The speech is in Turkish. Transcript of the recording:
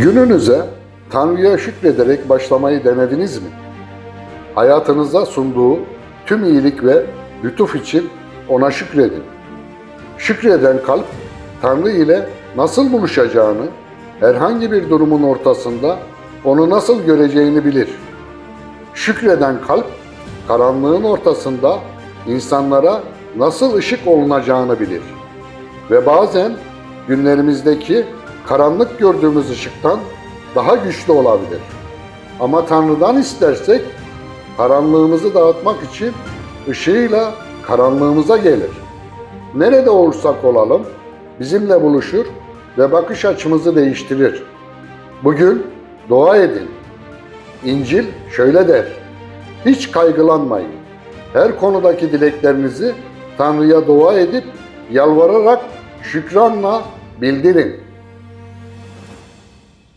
Gününüze Tanrı'ya şükrederek başlamayı denediniz mi? Hayatınıza sunduğu tüm iyilik ve lütuf için ona şükredin. Şükreden kalp, Tanrı ile nasıl buluşacağını, herhangi bir durumun ortasında onu nasıl göreceğini bilir. Şükreden kalp, karanlığın ortasında insanlara nasıl ışık olunacağını bilir. Ve bazen günlerimizdeki karanlık gördüğümüz ışıktan daha güçlü olabilir. Ama Tanrı'dan istersek karanlığımızı dağıtmak için ışığıyla karanlığımıza gelir. Nerede olursak olalım bizimle buluşur ve bakış açımızı değiştirir. Bugün dua edin. İncil şöyle der. Hiç kaygılanmayın. Her konudaki dileklerinizi Tanrı'ya dua edip yalvararak şükranla bildirin.